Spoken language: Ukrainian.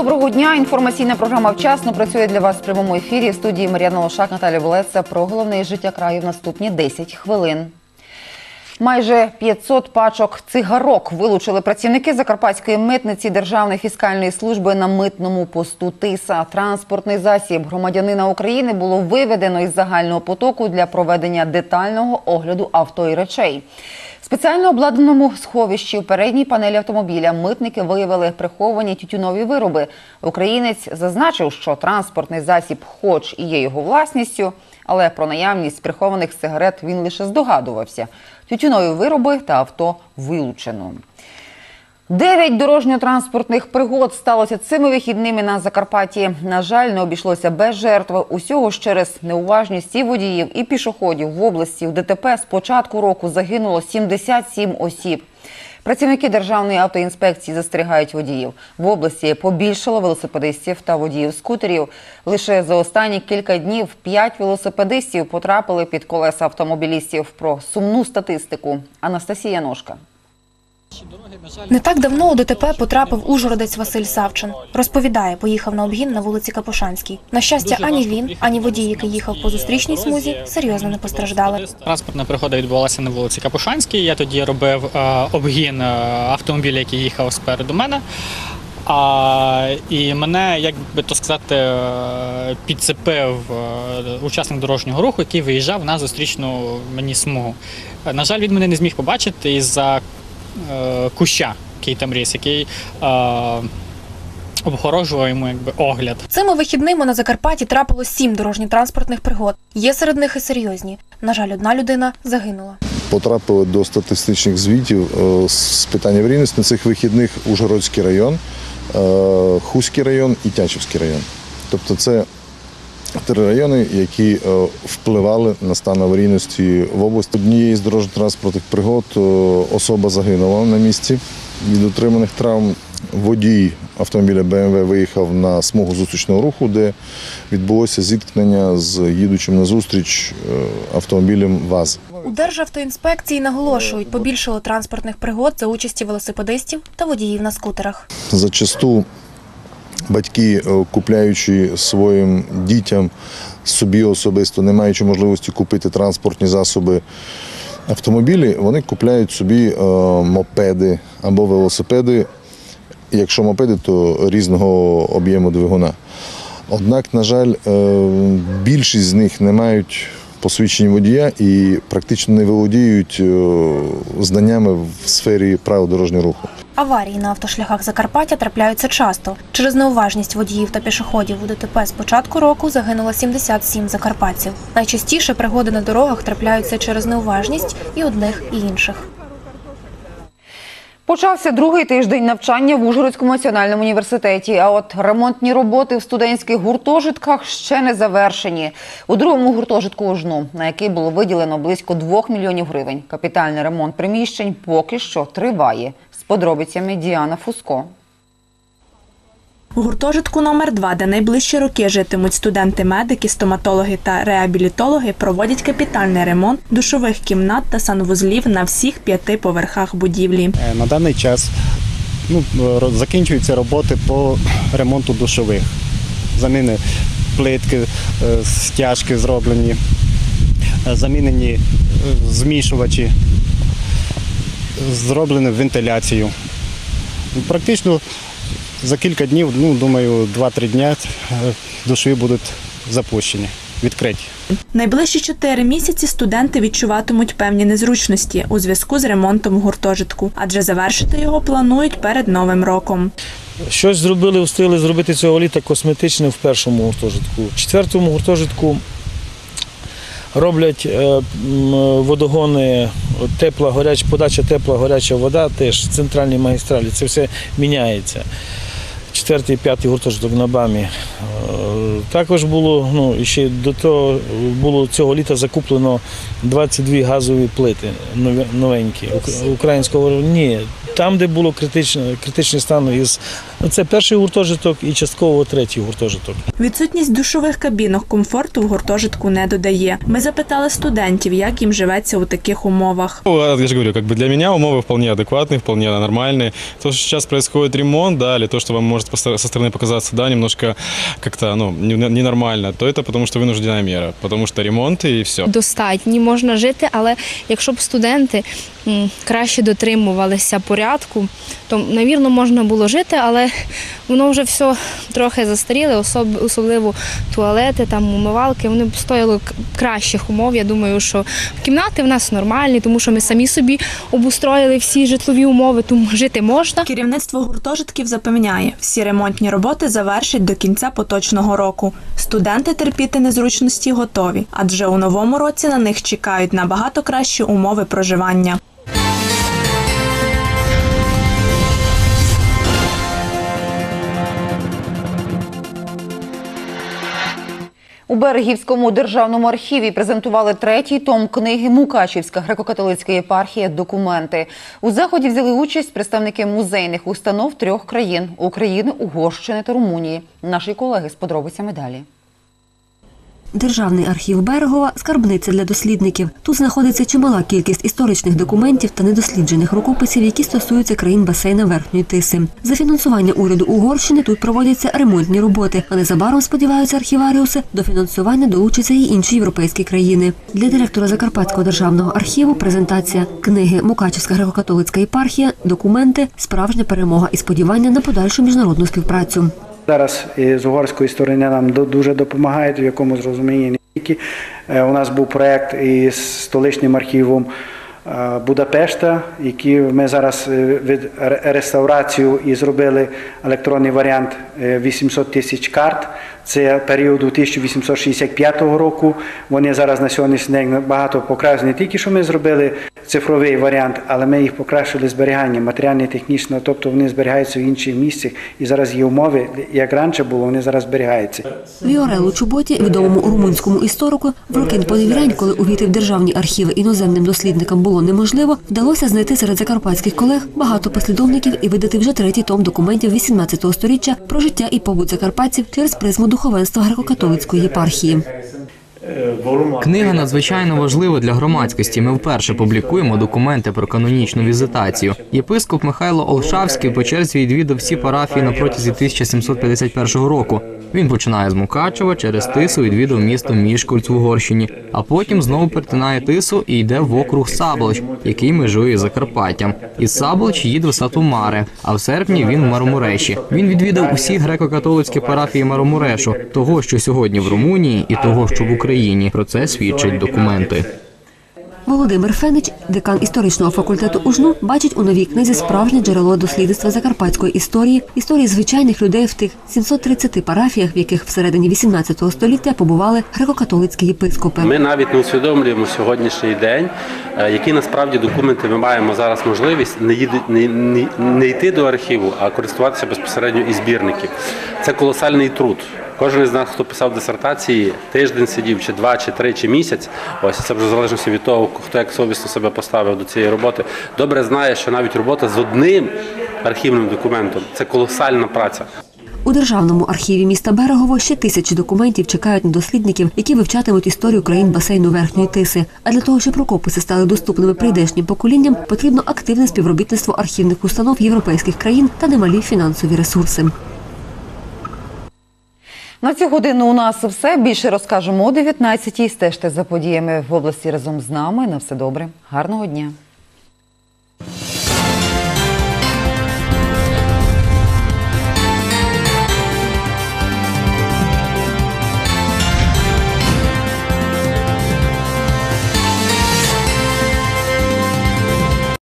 Доброго дня. Інформаційна програма вчасно працює для вас в прямому ефірі. В студії Мар'яна Лошак, Наталя Болеца про головне життя краю в наступні 10 хвилин. Майже 500 пачок цигарок вилучили працівники Закарпатської митниці Державної фіскальної служби на митному посту Тиса. Транспортний засіб громадянина України було виведено із загального потоку для проведення детального огляду авто і речей. Спеціально обладнаному сховищі у передній панелі автомобіля митники виявили приховані тютюнові вироби. Українець зазначив, що транспортний засіб, хоч і є його власністю, але про наявність прихованих сигарет він лише здогадувався. Тютюнові вироби та авто вилучено. Дев'ять дорожньо-транспортних пригод сталося цими вихідними на Закарпатті. На жаль, не обійшлося без жертв. Усього ж через неуважність і водіїв, і пішоходів в області в ДТП з початку року загинуло 77 осіб. Працівники державної автоінспекції застерігають водіїв. В області побільшало велосипедистів та водіїв скутерів. Лише за останні кілька днів п'ять велосипедистів потрапили під колеса автомобілістів. Про сумну статистику. Анастасія Ножка. Не так давно у ДТП потрапив ужгородець Василь Савчин. Розповідає, поїхав на обгін на вулиці Капушанській. На щастя, ані він, ані водій, який їхав по зустрічній смузі, серйозно не постраждали. Транспортна пригода відбувалася на вулиці Капушанській. Я тоді робив е, обгін е, автомобіля, який їхав спереду мене. А, і мене, як би то сказати, е, підцепив учасник дорожнього руху, який виїжджав на зустрічну мені смугу. На жаль, він мене не зміг побачити із-за е, куща, який там ріс, який е, обгорожував якби огляд. Цими вихідними на Закарпатті трапило сім дорожньо-транспортних пригод. Є серед них і серйозні. На жаль, одна людина загинула. потрапили до статистичних звітів е, з питань аварійності на цих вихідних Ужгородський район, е, Хуський район і Тячівський район. Тобто це три райони, які е, впливали на стан аварійності в області. Однієї з дорожньо-транспортних пригод е, особа загинула на місці від отриманих травм. Водій автомобіля БМВ виїхав на смугу зустрічного руху, де відбулося зіткнення з їдучим на зустріч е, автомобілем ВАЗ. У Державтоінспекції наголошують, побільшало транспортних пригод за участі велосипедистів та водіїв на скутерах. Зачасту батьки, е, купляючи своїм дітям собі особисто, не маючи можливості купити транспортні засоби автомобілі, вони купляють собі е, мопеди або велосипеди. Якщо мопеди, то різного об'єму двигуна. Однак, на жаль, е, більшість з них не мають посвідчень водія і практично не володіють знаннями в сфері правил дорожнього руху. Аварії на автошляхах Закарпаття трапляються часто. Через неуважність водіїв та пішоходів у ДТП з початку року загинуло 77 закарпатців. Найчастіше пригоди на дорогах трапляються через неуважність і одних, і інших. Почався другий тиждень навчання в Ужгородському національному університеті. А от ремонтні роботи в студентських гуртожитках ще не завершені. У другому гуртожитку ОЖНУ, на який було виділено близько 2 мільйонів гривень. Капітальний ремонт приміщень поки що триває. Подробицями Діана Фуско. У гуртожитку номер 2 де найближчі роки житимуть студенти, медики, стоматологи та реабілітологи, проводять капітальний ремонт душових кімнат та санвузлів на всіх п'яти поверхах будівлі. Е, На даний час ну, закінчуються роботи по ремонту душових. Заміни плитки, е, стяжки зроблені, е, замінені е, змішувачі, зроблено вентиляцію. Практично за кілька днів, ну, думаю, 2-3 дня е, душові будуть запущені, відкриті. Найближчі чотири місяці студенти відчуватимуть певні незручності у зв'язку з ремонтом гуртожитку, адже завершити його планують перед новим роком. Щось зробили, встигли зробити цього літа косметичне в першому гуртожитку. В четвертому гуртожитку роблять е, водогони, тепла, гаряча, подача тепла, гаряча вода, теж центральні магістралі. Це все міняється. Четвертий, п'ятий гуртожиток на БАМі Е, Також було, ну, ще до того було цього літа закуплено 22 газові плити новенькі. Українського ні. Там, де було критично, критичний стан із це перший гуртожиток і частково третій гуртожиток. Відсутність душових кабінок комфорту в гуртожитку не додає. Ми запитали студентів, як їм живеться у таких умовах. Ну, Я же говорю, как бы для меня умовы вполне адекватные, вполне нормальные. То, что сейчас происходит ремонт, да, или то, что вам может посто- со стороны показаться, да, немножко как-то, ну, не- ненормально, то это потому что вынужденная мера, потому что ремонт и все. достатні, можна жити, але якщо б студенти м, краще дотримувалися порядку, то, навірно, можна було жити, але воно вже все трохи застаріле, особливо туалети, там умивалки, вони б стояли кращих умов. Я думаю, що кімнати в нас нормальні, тому що ми самі собі обустроїли всі житлові умови, тому жити можна. Керівництво гуртожитків запевняє, всі ремонтні роботи завершать до кінця поточного року. Студенти терпіти незручності готові, адже у новому році на них чекають набагато кращі умови проживання. У Берегівському державному архіві презентували третій том книги Мукачівська греко-католицька єпархія. Документи у заході взяли участь представники музейних установ трьох країн України, Угорщини та Румунії. Наші колеги з подробицями далі. Державний архів Берегова скарбниця для дослідників. Тут знаходиться чимала кількість історичних документів та недосліджених рукописів, які стосуються країн басейна Верхньої Тиси. За фінансування уряду Угорщини тут проводяться ремонтні роботи, а незабаром сподіваються архіваріуси, до фінансування долучаться і інші європейські країни. Для директора Закарпатського державного архіву презентація книги Мукачівська греко-католицька єпархія, документи, справжня перемога і сподівання на подальшу міжнародну співпрацю. Зараз з угорської сторони нам дуже допомагають в якомусь розумінні. Не тільки Е, у нас був проєкт із столичним архівом е, Будапешта, який ми зараз е, від ре- реставрацію і зробили електронний варіант е, 800 тисяч карт. Це періоду 1865 року. Вони зараз на сьогоднішній день набагато покращені. Не тільки що ми зробили цифровий варіант, але ми їх покращили зберігання матеріально і технічно, тобто вони зберігаються в інших місцях. І зараз є умови, як раніше було, вони зараз зберігаються. Віорелу Чуботі, відомому румунському історику, в роки поневірянь, коли увійти в державні архіви іноземним дослідникам було неможливо, вдалося знайти серед закарпатських колег багато послідовників і видати вже третій том документів 18 століття про життя і побут закарпатців через призму духовенства греко-католицької єпархії. Книга надзвичайно важлива для громадськості. Ми вперше публікуємо документи про канонічну візитацію. Єпископ Михайло Олшавський по черзі відвідав всі парафії на протязі 1751 року. Він починає з Мукачева, через Тису відвідав місто Мішкольц в Угорщині, а потім знову перетинає Тису і йде в округ Саблоч, який межує Закарпаттям. Із Саблоч їде в Сатумаре, а в серпні він в Маромуреші. Він відвідав усі греко-католицькі парафії Маромурешу, того, що сьогодні в Румунії, і того, що в Україні. Про це свідчать документи. Володимир Фенич, декан історичного факультету УЖНУ, бачить у новій книзі справжнє джерело дослідництва закарпатської історії, історії звичайних людей в тих 730 парафіях, в яких всередині 18 століття побували греко-католицькі єпископи. Ми навіть не усвідомлюємо сьогоднішній день, е, які насправді документи ми маємо зараз можливість не, їду- не, не, не йти до архіву, а користуватися безпосередньо із збірників. Це колосальний труд. Кожен із нас, хто писав дисертації, тиждень сидів, чи два, чи три, чи місяць. Ось це вже в залежності від того, хто як совісно себе поставив до цієї роботи. Добре знає, що навіть робота з одним архівним документом це колосальна праця. У державному архіві міста Берегово ще тисячі документів чекають на дослідників, які вивчатимуть історію країн басейну Верхньої Тиси. А для того, щоб рукописи стали доступними прийдешнім поколінням, потрібно активне співробітництво архівних установ європейських країн та немалі фінансові ресурси. На цю годину у нас все. Більше розкажемо о 19-й. Стежте за подіями в області разом з нами. На все добре. Гарного дня.